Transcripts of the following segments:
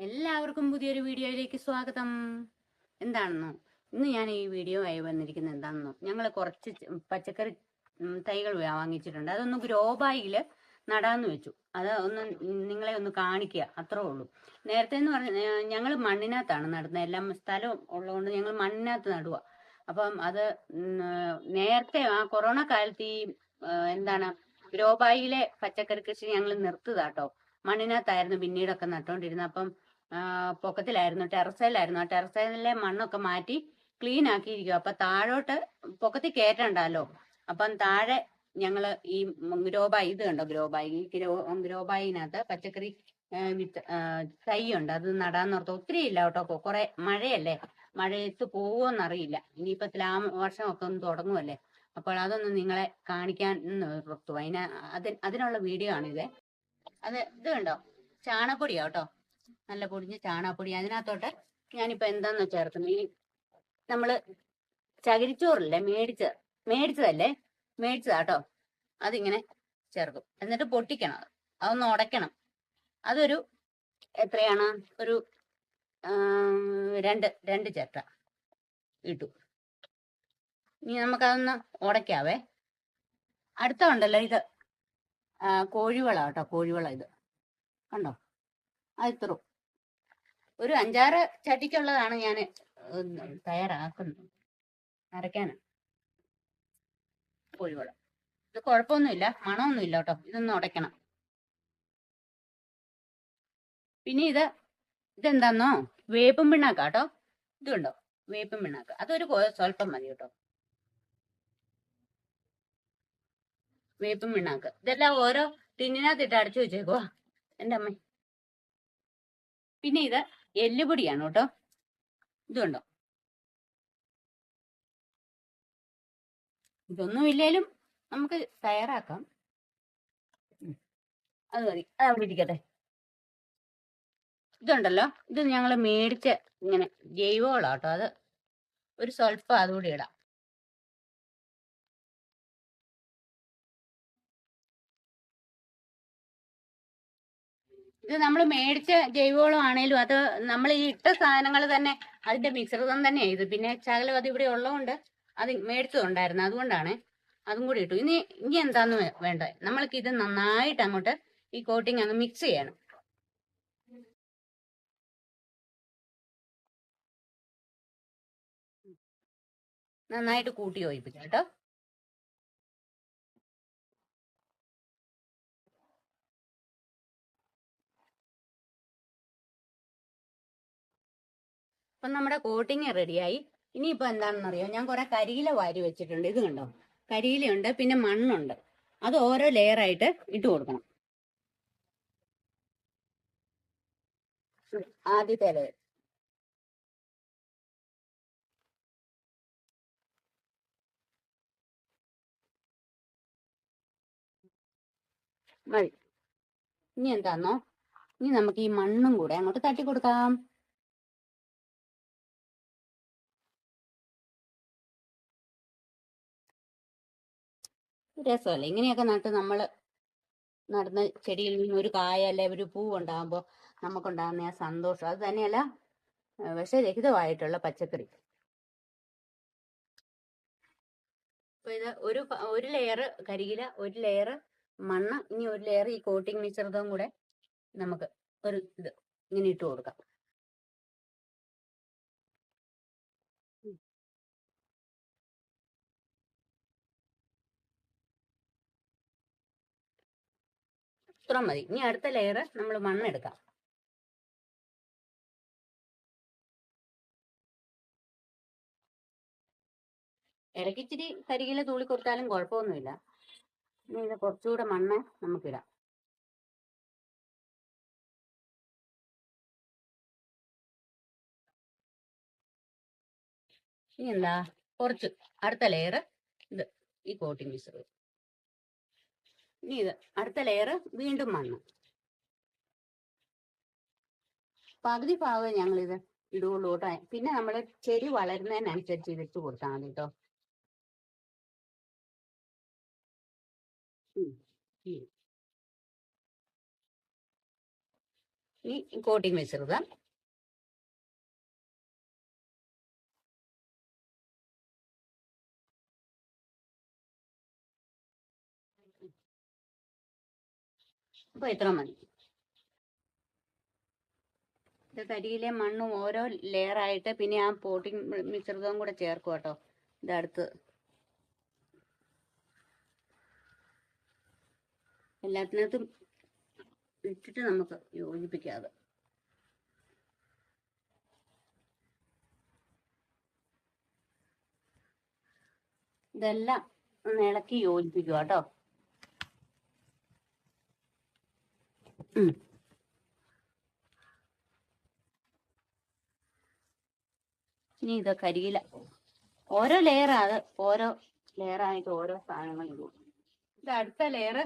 എല്ലാവർക്കും പുതിയൊരു വീഡിയോയിലേക്ക് സ്വാഗതം. എന്താണെന്നോ? ഇന്ന് ഞാൻ ഈ വീഡിയോ ആയി വന്നിരിക്കുന്നത് എന്താണെന്നോ? ഞങ്ങൾ കുറച്ച് പച്ചക്കറി തൈകൾ വാങ്ങിച്ചിട്ടുണ്ട്. അതൊന്ന് ഗ്രോ ബാഗിൽ നടാന്ന് വെച്ചു. അത് ഒന്ന് നിങ്ങളെ ഒന്ന് കാണിക്കുക അത്രേ ഉള്ളൂ. നേരത്തെ എന്ന് പറഞ്ഞ ഞങ്ങൾ മണ്ണിനകത്താണ് നടുന്നത്. എല്ലാം സ്ഥലം ഉള്ളതുകൊണ്ട് ഞങ്ങൾ മണ്ണിനകത്ത് നടുക അപ്പം അത് നേരത്തെ ആ കൊറോണ കാലത്ത് ഈ എന്താണ് ഗ്രോ ബാഗിലെ പച്ചക്കറി കൃഷി ഞങ്ങൾ നിർത്തുതാട്ടോ. മണ്ണിനകത്തായിരുന്നു പിന്നീടൊക്കെ നട്ടോണ്ടിരുന്നത്. അപ്പം പൊക്കത്തിലായിരുന്നു. ടെറസയിലായിരുന്നു. ആ ടെറസയിലെ മണ്ണൊക്കെ മാറ്റി ക്ലീൻ ആക്കിയിരിക്കും അപ്പൊ താഴോട്ട് പൊക്കത്തിൽ കയറ്റണ്ടല്ലോ അപ്പം താഴെ ഞങ്ങൾ ഈ ഗ്രോബായി ഇത് കണ്ടോ ഗ്രോബായി? ഈ ഗ്രോ ഗ്രോബായിനകത്ത് പച്ചക്കറി വിത്ത് തൈയുണ്ട്. അത് നടാന്നോർത്ത് ഒത്തിരി ഇല്ല കേട്ടോ. കുറെ മഴയല്ലേ? മഴയത്ത് പോവോന്നറിയില്ല. ഇനിയിപ്പോ വർഷം ഒക്കെ ഒന്ന് തുടങ്ങുമല്ലേ അപ്പോൾ അതൊന്ന് നിങ്ങളെ കാണിക്കാൻ ഓർത്തു അതിന് അതി അതിനുള്ള വീഡിയോ ആണിത്. അത് ഇത് കണ്ടോ? ചാണപ്പൊടിയാ കേട്ടോ. നല്ല പൊടിഞ്ഞ ചാണകപ്പൊടി. അതിനകത്തോട്ട് ഞാനിപ്പോ എന്താന്ന് ചേർക്കുന്നു? ഈ നമ്മൾ ചകിരിച്ചോറില്ലേ? മേടിച്ച മേടിച്ചതല്ലേ? മേടിച്ചതാട്ടോ അതിങ്ങനെ ചേർക്കും. എന്നിട്ട് പൊട്ടിക്കണം. അത്. അതൊന്ന് ഉടയ്ക്കണം അതൊരു എത്രയാണ്? ഒരു രണ്ട് രണ്ട് ചേട്ട ഇട്ടു. ഇനി നമുക്കതൊന്ന് ഉടയ്ക്കാവേ അടുത്ത ഉണ്ടല്ലോ ഇത് കോഴിവള കേട്ടോ കോഴിവള ഇത്. കണ്ടോ? അത് ഇത്രയും ഒരു അഞ്ചാറ് ചട്ടിക്കുള്ളതാണ് ഞാൻ തയ്യാറാക്കുന്നത്. അരക്കാനാ കോഴിവളം ഇത് കുഴപ്പമൊന്നുമില്ല. മണമൊന്നുമില്ല കേട്ടോ. ഇതൊന്ന് ഉടയ്ക്കണം. പിന്നെ ഇത് ഇതെന്താന്നോ? വേപ്പും പിണ്ണാക്ക കേട്ടോ. ഇതുണ്ടോ വേപ്പും പിണ്ണാക്ക. അതൊരു സ്വല്പം മതി കേട്ടോ. വേപ്പും പിണ്ണാക്ക്. ഇതെല്ലാം ഓരോ ടിന്നിനകത്തിട്ട് അടച്ചു വെച്ചേക്കുവാ. എന്റെ അമ്മ. പിന്നെ ഇത് എല്ലുപൊടിയാണ് കേട്ടോ ഇതുണ്ടോ? ഇതൊന്നും ഇല്ലേലും നമുക്ക് തയ്യാറാക്കാം. അത് മതി. അത് അവിടെ ഇരിക്കട്ടെ. ഇതുണ്ടല്ലോ. ഇത് ഞങ്ങൾ മേടിച്ച ഇങ്ങനെ ജൈവവളാട്ടോ അത്. ഒരു സ്വല്പം അതുകൂടി ഇടാം. ഇത് നമ്മൾ മേടിച്ച ജൈവവളം ആണേലും അത് നമ്മൾ ഈ ഇട്ട സാധനങ്ങൾ തന്നെ അതിന്റെ മിശ്രിതം തന്നെയാണ് ഇത്. പിന്നെ ശകലം അത് ഇവിടെ ഉള്ളതുകൊണ്ട് അത് മേടിച്ചതുണ്ടായിരുന്നു. അതുകൊണ്ടാണ് അതും കൂടി ഇട്ടു. ഇനി ഇനി എന്താന്ന് വേണ്ടത് നമ്മൾക്ക് ഇത് നന്നായിട്ട് അങ്ങോട്ട് ഈ കോട്ടിങ് അങ്ങ് മിക്സ് ചെയ്യണം. നന്നായിട്ട് കൂട്ടി യോജിപ്പിക്കാം കേട്ടോ. അപ്പൊ നമ്മുടെ കോട്ടിങ് റെഡിയായി ഇനിയിപ്പോ എന്താണെന്നറിയോ ഞാൻ കുറെ കരിയില വാരി വെച്ചിട്ടുണ്ട്. ഇത് കണ്ടോ? കരിയിലുണ്ട് പിന്നെ മണ്ണുണ്ട്. അത് ഓരോ ലെയർ ആയിട്ട് ഇട്ട് കൊടുക്കണം. ആദ്യത്തെ ലെയർ മതി. ഇനി എന്താന്നോ? ഇനി നമുക്ക് ഈ മണ്ണും കൂടെ അങ്ങോട്ട് തട്ടി കൊടുക്കാം രസമല്ലേ? ഇങ്ങനെയൊക്കെ നട്ട് നമ്മൾ നടന്ന ചെടിയിൽ നിന്ന് ഒരു കായ അല്ലെ ഒരു പൂ ഉണ്ടാകുമ്പോൾ നമുക്കുണ്ടാകുന്ന ആ സന്തോഷം. അത് തന്നെയല്ല വിഷരഹിതമായിട്ടുള്ള പച്ചക്കറി. അപ്പൊ ഇത് ഒരു ഒരു ലെയർ കരിയില ഒരു ലെയർ മണ്ണ് ഇനി ഒരു ലെയർ ഈ കോട്ടിംഗ് മിശ്രിതവും കൂടെ നമുക്ക് ഒരു ഇത് ഇങ്ങനെ ഇട്ട് കൊടുക്കാം. ഇത്ര മതി. ഇനി അടുത്ത ലെയർ നമ്മൾ മണ്ണെടുക്കാം ഇടയ്ക്ക് ഇച്ചിരി കരിയില തൂളി കൊടുത്താലും കുഴപ്പമൊന്നുമില്ല. ഇനി ഇത് കുറച്ചുകൂടെ മണ്ണ് നമുക്കിടാം. ഇനി എന്താ? കുറച്ച് അടുത്ത ലെയർ ഇത് ഈ കോട്ടിംഗ് മിശ്രിതം ഇനി ഇത് അടുത്ത ലെയർ വീണ്ടും മണ്ണ് പകുതി ഭാഗം ഞങ്ങൾ ഇത് ഇടുകയുള്ളൂ കേട്ടോ പിന്നെ നമ്മൾ ചെടി വളരുന്നതിനനുസരിച്ച് ഇത് ഇട്ട് കൊടുത്താൽ മതി കേട്ടോ. ഇനി കോട്ടിങ് മിശ്രിതം അപ്പൊ ഇത്ര മതി ഇത് കരിയിലെ മണ്ണും ഓരോ ലെയർ ആയിട്ട് പിന്നെ ആ പോട്ടിങ് മിശ്രിതവും കൂടെ ചേർക്കും കേട്ടോ. ഇതടുത്ത് എല്ലാത്തിനകത്തും ഇട്ടിട്ട് നമുക്ക് യോജിപ്പിക്കാതെ. ഇതെല്ലാം ഇളക്കി യോജിപ്പിക്കുക കേട്ടോ. ഇനി ഇത് കരിയില. ഓരോ അത്. ഓരോ ലെയറായിട്ട് ഓരോ സാധനങ്ങൾ ഇടും. ഇത് അടുത്ത ലെയർ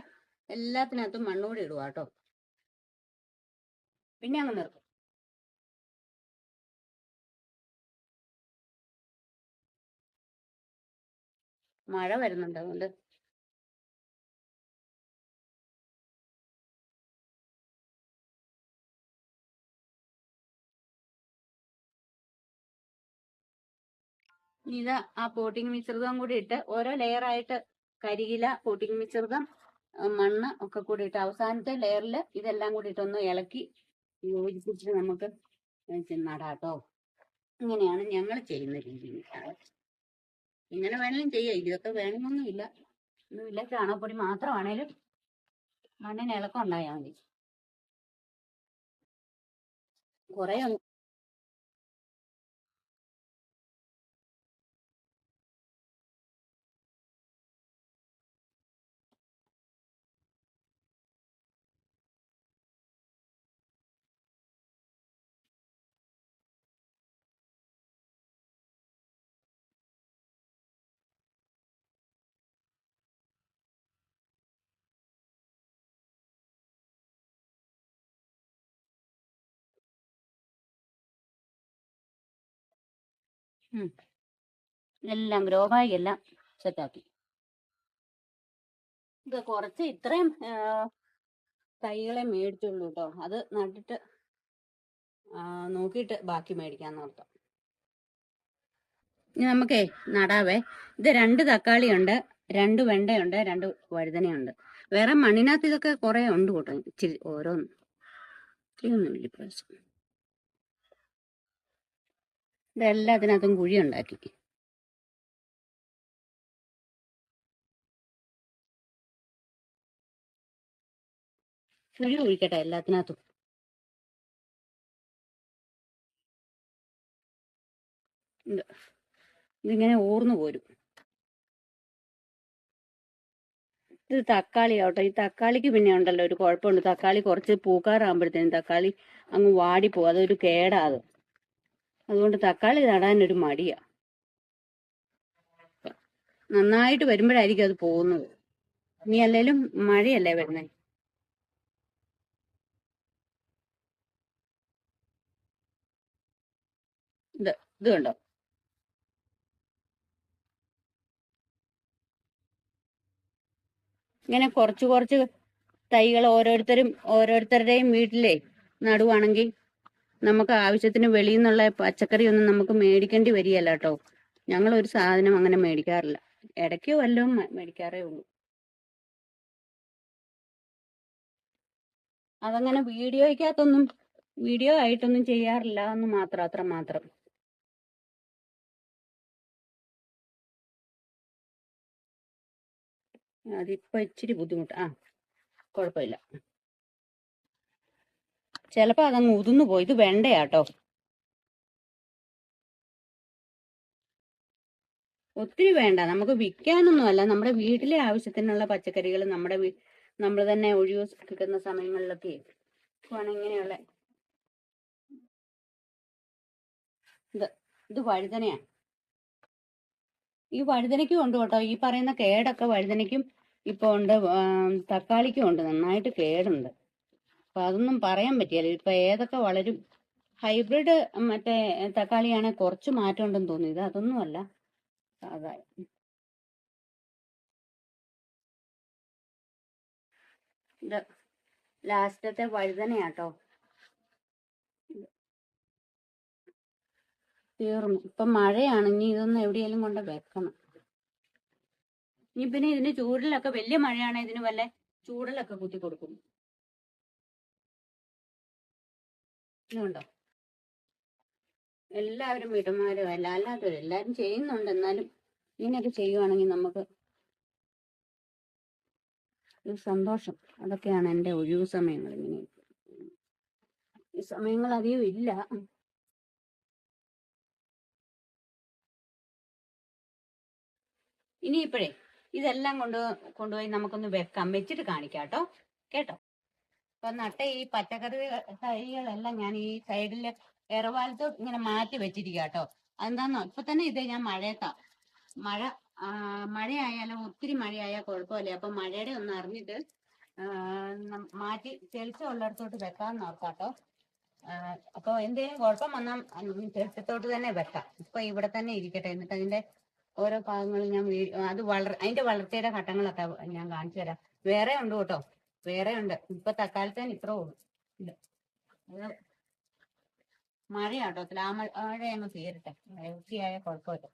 എല്ലാത്തിനകത്തും മണ്ണൂടി ഇടുക കേട്ടോ. പിന്നെ അങ്ങ് നിർത്തും. മഴ വരുന്നുണ്ട് അതുകൊണ്ട് ഇത് ആ പോട്ടിങ് മിശ്രിതം കൂടി ഇട്ട് ഓരോ ലെയർ ആയിട്ട് കരിയില പോട്ടിങ് മിശ്രിതം മണ്ണ് ഒക്കെ കൂടി ഇട്ട് അവസാനത്തെ ലെയറിൽ ഇതെല്ലാം കൂടി ഇട്ടൊന്ന് ഇളക്കി യോജിപ്പിച്ചിട്ട് നമുക്ക് നടാട്ടോ ഇങ്ങനെയാണ് ഞങ്ങൾ ചെയ്യുന്ന രീതി ഇങ്ങനെ വേണമെങ്കിലും ചെയ്യാം. ഇതൊക്കെ വേണമെന്നൊന്നുമില്ല. ഒന്നുമില്ല. ചാണകപ്പൊടി മാത്രമാണേലും മണ്ണിന് ഇളക്കം ഉണ്ടായാൽ മതി. കുറെ എല്ലാം ഗ്രോ ബാഗ് എല്ലാം സെറ്റാക്കി. ഇത് കുറച്ച് ഇത്രയും തൈകളെ മേടിച്ചുള്ളൂ കേട്ടോ അത് നട്ടിട്ട് നോക്കിയിട്ട് ബാക്കി മേടിക്കാന്ന് ഇനി നമുക്കേ നടാവേ. ഇത് രണ്ട് തക്കാളി ഉണ്ട് രണ്ട് വെണ്ടയുണ്ട് രണ്ട് വഴുതനയുണ്ട്. വേറെ മണ്ണിനകത്ത് ഇതൊക്കെ കുറെ ഉണ്ട് കേട്ടോ ഇച്ചിരി ഓരോന്ന്. ഇത്രയൊന്നും ഇല്ല പ്രാവശ്യം ഇതെല്ലാത്തിനകത്തും കുഴി ഉണ്ടാക്കി കുഴി കുഴിക്കട്ടെ എല്ലാത്തിനകത്തും. ഇത് ഇതിങ്ങനെ ഊർന്നു പോരും. ഇത് തക്കാളി ആവട്ടെ ഈ തക്കാളിക്ക് പിന്നെ ഉണ്ടല്ലോ ഒരു കുഴപ്പമുണ്ട്. തക്കാളി കുറച്ച് പൂക്കാറാകുമ്പോഴത്തേനും തക്കാളി അങ്ങ് വാടിപ്പോകും അതൊരു കേടാ അത്. അതുകൊണ്ട് തക്കാളി നടാൻ ഒരു മടിയാ. നന്നായിട്ട് വരുമ്പോഴായിരിക്കും അത് പോകുന്നത്. ഇനി അല്ലേലും മഴയല്ലേ വരുന്നേ? ഇത് ഇത് കണ്ടോ? ഇങ്ങനെ കുറച്ച് കുറച്ച് തൈകൾ ഓരോരുത്തരും ഓരോരുത്തരുടെയും വീട്ടിലേ നടുവാണെങ്കിൽ നമുക്ക് ആവശ്യത്തിന് വെളിയിൽ നിന്നുള്ള പച്ചക്കറി ഒന്നും നമുക്ക് മേടിക്കേണ്ടി വരികയല്ല കേട്ടോ. ഞങ്ങൾ ഒരു സാധനം അങ്ങനെ മേടിക്കാറില്ല. ഇടയ്ക്ക് വല്ലതും മേടിക്കാറേ ഉള്ളൂ. അതങ്ങനെ വീഡിയോയ്ക്കകത്തൊന്നും വീഡിയോ ആയിട്ടൊന്നും ചെയ്യാറില്ല എന്ന് മാത്രം അത്ര മാത്രം. അതിപ്പോ ഇച്ചിരി ബുദ്ധിമുട്ട്. ആ കുഴപ്പമില്ല. ചിലപ്പോ അതങ്ങ് ഉതിന്നു പോയി. ഇത് വെണ്ടയാട്ടോ. ഒത്തിരി വേണ്ട. നമുക്ക് വിൽക്കാനൊന്നുമല്ല നമ്മുടെ വീട്ടിലെ ആവശ്യത്തിനുള്ള പച്ചക്കറികൾ നമ്മുടെ നമ്മൾ തന്നെ ഒഴിവ് കിട്ടുന്ന സമയങ്ങളിലൊക്കെ ഇങ്ങനെയുള്ള ഇത്. ഇത് വഴുതനയാ. ഈ വഴുതനയ്ക്കും ഉണ്ട് കേട്ടോ. ഈ പറയുന്ന കേടൊക്കെ വഴുതനയ്ക്കും ഇപ്പൊ ഉണ്ട്. തക്കാളിക്കും ഉണ്ട്. നന്നായിട്ട് കേടുണ്ട്. അപ്പൊ അതൊന്നും പറയാൻ പറ്റിയല്ലോ ഇപ്പൊ ഏതൊക്കെ വളരും? ഹൈബ്രിഡ് മറ്റേ തക്കാളിയാണെ കുറച്ച് മാറ്റം ഉണ്ടെന്ന് തോന്നുന്നു. ഇത് അതൊന്നുമല്ല. സാധാ ഇത് ലാസ്റ്റത്തെ വഴുതനയാട്ടോ തീർന്നു. ഇപ്പൊ മഴയാണ്. ഇനി ഇതൊന്ന് എവിടെയെങ്കിലും കൊണ്ട് വെക്കണം. ഇനി പിന്നെ ഇതിന് ചൂടിലൊക്കെ വലിയ മഴയാണ് ഇതിന് വല്ല ചൂടിലൊക്കെ കുത്തി കൊടുക്കും. ഇതുണ്ടോ എല്ലാവരും വീട്ടമ്മമാരും അല്ല അല്ലാത്തവരും എല്ലാരും ചെയ്യുന്നുണ്ട്. എന്നാലും ഇങ്ങനെയൊക്കെ ചെയ്യുവാണെങ്കിൽ നമുക്ക് ഒരു സന്തോഷം. അതൊക്കെയാണ് എന്റെ ഒഴിവു സമയങ്ങൾ ഇങ്ങനെ. ഈ സമയങ്ങൾ അധികം ഇല്ല. ഇനിയിപ്പോഴേ ഇതെല്ലാം കൊണ്ട് കൊണ്ടുപോയി നമുക്കൊന്ന് വെക്കാം. വെച്ചിട്ട് കാണിക്കാം കേട്ടോ. കേട്ടോ? ഇപ്പൊ നട്ട ഈ പച്ചക്കറി തൈകളെല്ലാം ഞാൻ ഈ സൈഡിൽ ഇറവാലത്ത് ഇങ്ങനെ മാറ്റി വെച്ചിരിക്കുക കേട്ടോ. അതെന്താന്നോ ഇപ്പൊ തന്നെ ഇത് ഞാൻ മഴയത്താ. മഴ മഴയായാലും ഒത്തിരി മഴയായാൽ കുഴപ്പമില്ല. അപ്പൊ മഴയുടെ ഒന്ന് അറിഞ്ഞിട്ട് മാറ്റി തെളിച്ചമുള്ളിടത്തോട്ട് വെക്കാന്ന് ഓർക്കാട്ടോ ആ, അപ്പൊ എന്തെങ്കിലും കുഴപ്പം വന്നാൽ തെളിച്ചത്തോട്ട് തന്നെ വെക്കാം. ഇപ്പൊ ഇവിടെ തന്നെ ഇരിക്കട്ടെ. എന്നിട്ട് അതിന്റെ ഓരോ ഭാഗങ്ങളും ഞാൻ അത് വളർ അതിന്റെ വളർച്ചയുടെ ഘട്ടങ്ങളൊക്കെ ഞാൻ കാണിച്ചു തരാം. വേറെ ഉണ്ട് കേട്ടോ. വേറെ ഉണ്ട് ഇപ്പൊ തക്കാലത്തേന് ഇത്ര ഉള്ളു. ഇത് മഴയാട്ടോ. ആ മഴ മഴ അങ്ങ് തീരട്ടെ. വൃത്തിയായ കുഴപ്പമില്ല.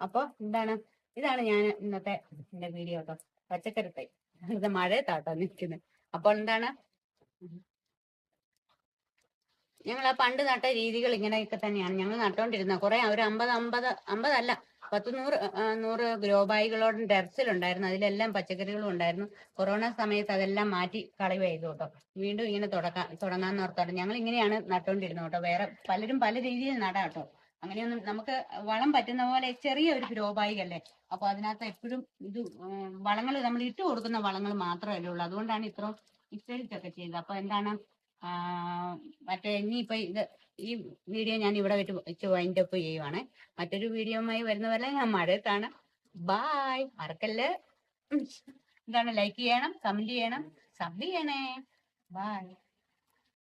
അപ്പൊ എന്താണ്? ഇതാണ് ഞാൻ ഇന്നത്തെ എന്റെ വീഡിയോ കേട്ടോ. പച്ചക്കറി തൈ ഇത് മഴയത്താട്ടോ നിൽക്കുന്നത് അപ്പോൾ എന്താണ്? ഞങ്ങൾ ആ പണ്ട് നട്ട രീതികൾ ഇങ്ങനെയൊക്കെ തന്നെയാണ് ഞങ്ങൾ നട്ടോണ്ടിരുന്നത്. കുറെ ഒരു അമ്പത് അമ്പത് അമ്പതല്ല. പത്ത് നൂറ് നൂറ് ഗ്രോ ബാഗുകളോടും ടെറസിലുണ്ടായിരുന്നു. അതിലെല്ലാം പച്ചക്കറികളും ഉണ്ടായിരുന്നു. കൊറോണ സമയത്ത് അതെല്ലാം മാറ്റി കളയുക ചെയ്തു കേട്ടോ. വീണ്ടും ഇങ്ങനെ തുടക്കാൻ തുടങ്ങാന്ന് ഓർത്തോട്ടെ. ഞങ്ങൾ ഇങ്ങനെയാണ് നട്ടോണ്ടിരുന്നത് കേട്ടോ. വേറെ പലരും പല രീതിയിൽ നടാം കേട്ടോ. അങ്ങനെയൊന്നും നമുക്ക് വളം പറ്റുന്ന പോലെ ചെറിയ ഒരു ഗ്രോ ബായികല്ലേ അപ്പൊ അതിനകത്ത് എപ്പോഴും ഇത് വളങ്ങൾ നമ്മൾ ഇട്ട് കൊടുക്കുന്ന വളങ്ങൾ മാത്രമല്ലേ ഉള്ളൂ. അതുകൊണ്ടാണ് ഇത്രയും ഒക്കെ ചെയ്തത്. അപ്പൊ എന്താണ് മറ്റേ ഇനിയിപ്പോ ഇത് ഈ വീഡിയോ ഞാൻ ഇവിടെ വെച്ച് വെച്ച് വൈൻഡ് അപ്പ് ചെയ്യുവാണ്. മറ്റൊരു വീഡിയോയുമായി വരുന്നവരെ ഞാൻ മഴയത്താണ് ബായ് മറക്കല്ല്. എന്താണ്? ലൈക്ക് ചെയ്യണം കമന്റ് ചെയ്യണം സബ് ചെയ്യണേ. ബായ്